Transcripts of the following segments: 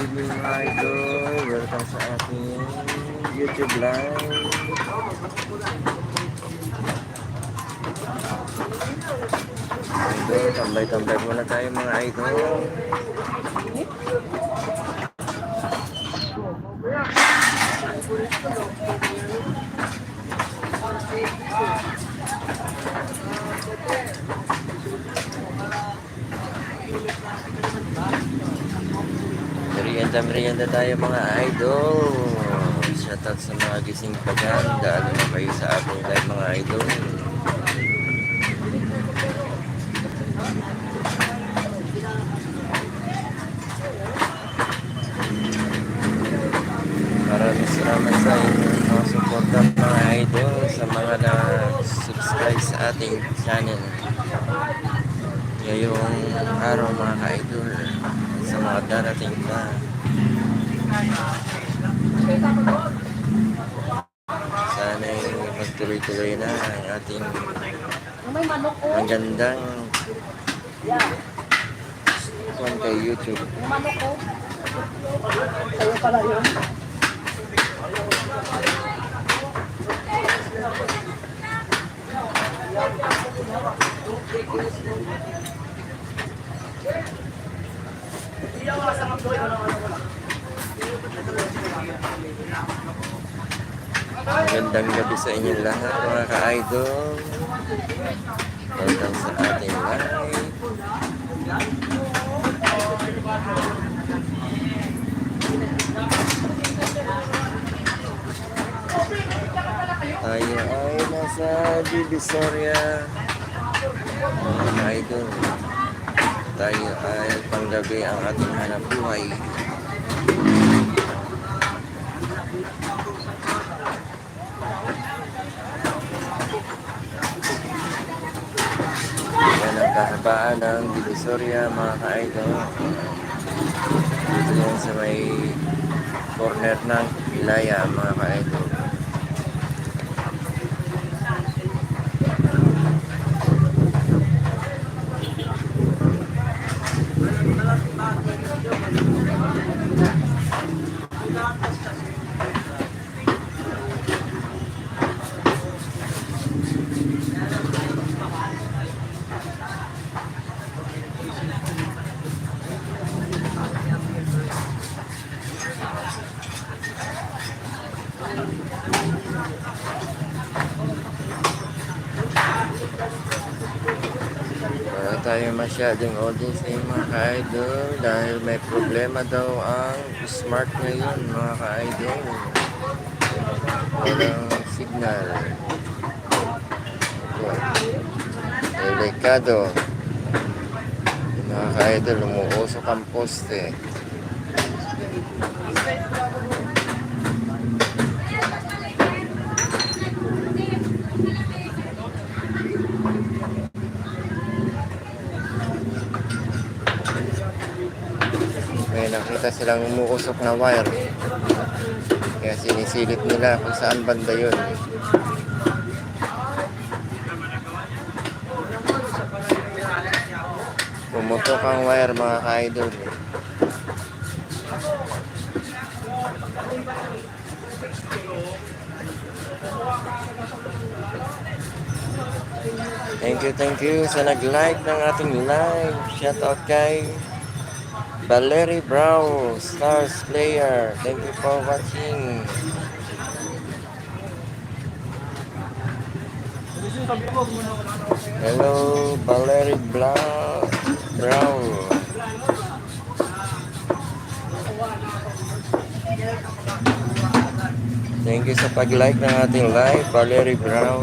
evening mga idol. Welcome sa ating YouTube live. Idol, tambay-tambay muna tayo mga idol. Merienda, merienda tayo mga idol. Shoutout sa mga gising pa dyan. Dalo na kayo sa ating live mga idol. Maraming salamat sa inyong mga suporta mga idol sa mga na-subscribe sa ating channel. Ngayong araw mga ka-idol sa mga darating pa. Sana'y magtuloy-tuloy na ang ating ko. magandang kung kay YouTube. Yung manok ko. Sa'yo pala yun. Magandang gabi sa inyong lahat mga ka-idol. Welcome sa ating live. Tayo ay nasa Divisoria. Mga ka-idol. Tayo ay panggabi ang ating hanap buhay. Ang kahabaan ng Divisoria mga ka-idol. Dito yan sa may corner ng Ilaya mga ka-idol. Wala tayo masyadong audience ngayon mga ka-idol dahil may problema daw ang smart ngayon mga ka-idol. Walang signal. Delikado. Mga ka-idol, umuusok ang poste. May nakita silang umuusok na wire. Kaya sinisilip nila kung saan banda yun. Pumutok ang wire mga ka-idol. Thank you, thank you sa nag-like ng ating live. Shout out kay Valerie Brown, Stars Player. Thank you for watching. Hello, Valerie Bla- Brown. Thank you sa pag-like ng ating live, Valerie Brown.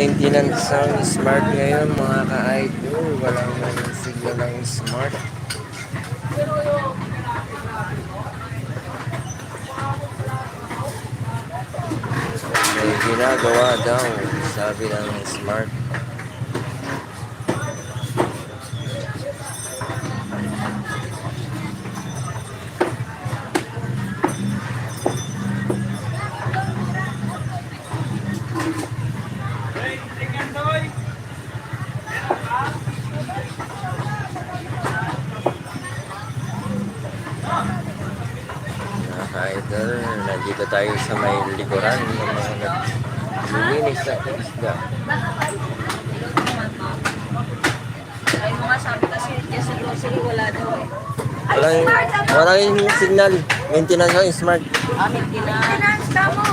Maintenance ng smart ngayon mga ka-idol. Walang nang signal ng smart. May ginagawa daw, sabi ng smart. Tayo sa may likuran ng mga naglilinis sa isda. Ay, mga sabi kasi sa grocery, wala daw eh. Wala yung, wala yung signal. Maintenance ng smart. Amin kina. Maintenance ka mo.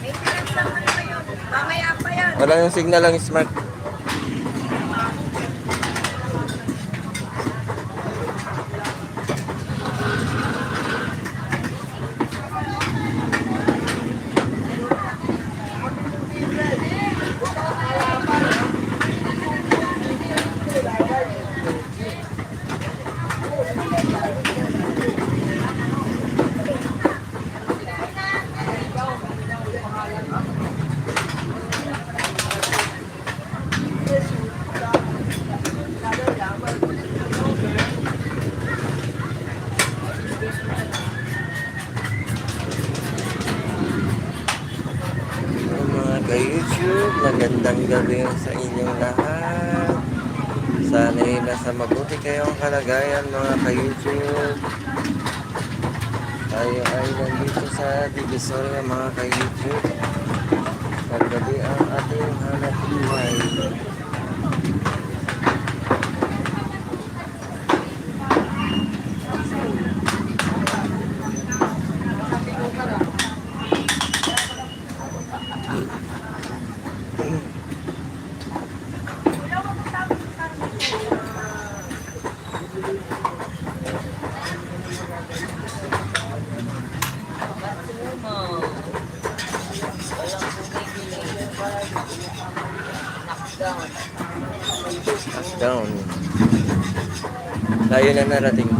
Maintenance naman na yun. Mamaya pa yan. Wala yung signal ng smart. Ang mga ka-YouTube, magandang gabi sa inyong lahat. Sana'y nasa mabuti kayong kalagayan mga ka-YouTube. Tayo ay nandito sa Divisoria mga ka-YouTube. Paggabi ang ating hanap buhay. Knockdown. Down. Tayo na narating.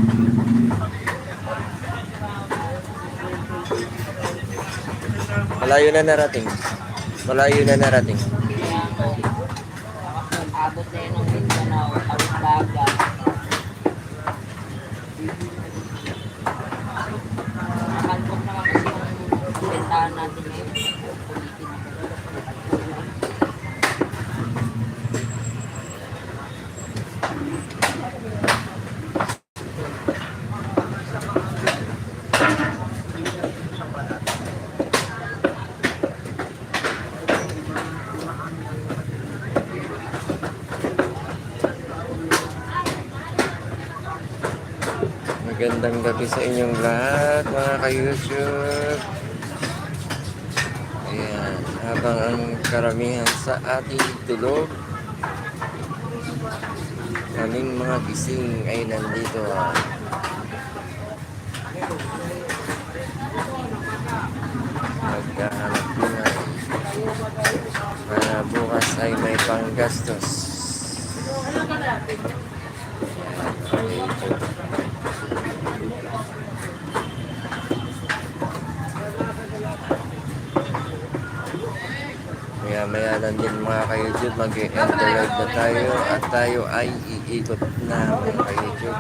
Malayo na narating. Malayo na narating. Abot na yun ng Mindanao, awit dagat. Nakalbok naman kasi yung bentahan natin ngayon. Ulitin ako. Magandang gabi sa inyong lahat, mga ka-YouTube. Ayan, habang ang karamihan sa ating tulog, kaming mga gising ay nandito. Magkahanap buhay. Para bukas ay may panggastos. Ayan, ka-YouTube. Maya maya lang din mga ka-YouTube, mag-enter live na tayo at tayo ay iikot na mga ka-YouTube.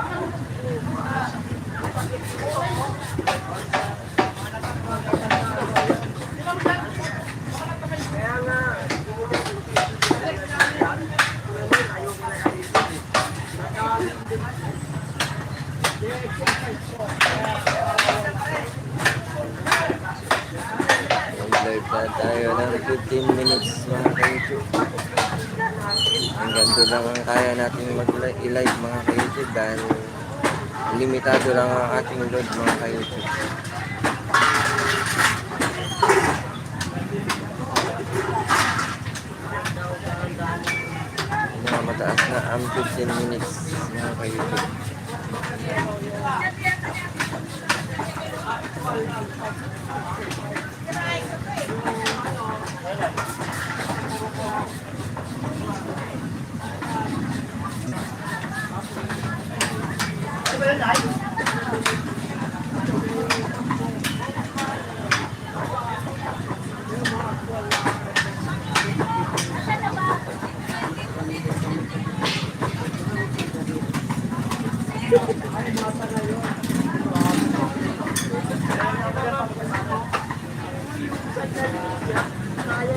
Mag-live na tayo ng 15 minutes mga ka-YouTube. Hanggang doon lang ang kaya natin mag-live mga ka-YouTube dahil limitado lang ang ating load mga ka-YouTube. Mataas na ang 15 minutes mga ka-YouTube. Kaya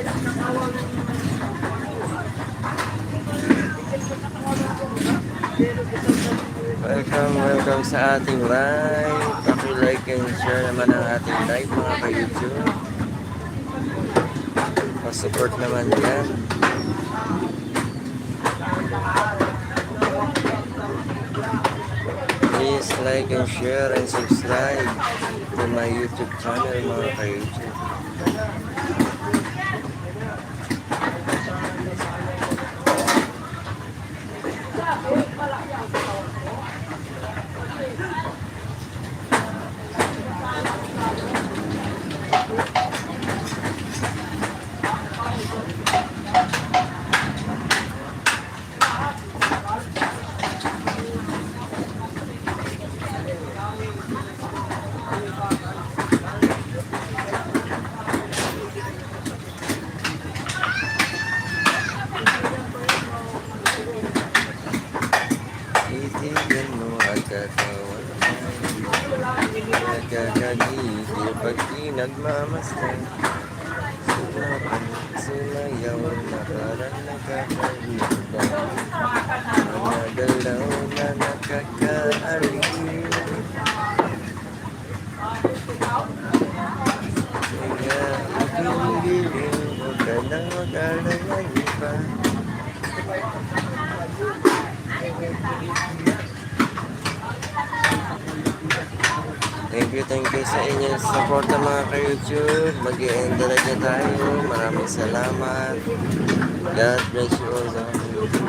lang ng Welcome, welcome sa ating live. Paki-like and share naman ang ating live mga ka-YouTube. Pa-support naman yan. Please like and share and subscribe to my YouTube channel mga ka-YouTube. Titigan Nagkakagigil pag di nagmamasdan Sumapan, sumayaw na parang nakakalimutan Mga galaw na nakakaaliw Kaya ipigiling Huwag ka nang mag-alala pa Thank you, thank you sa inyong support mga ka-YouTube. mag end na tayo. Maraming salamat. God bless you all. sa YouTube.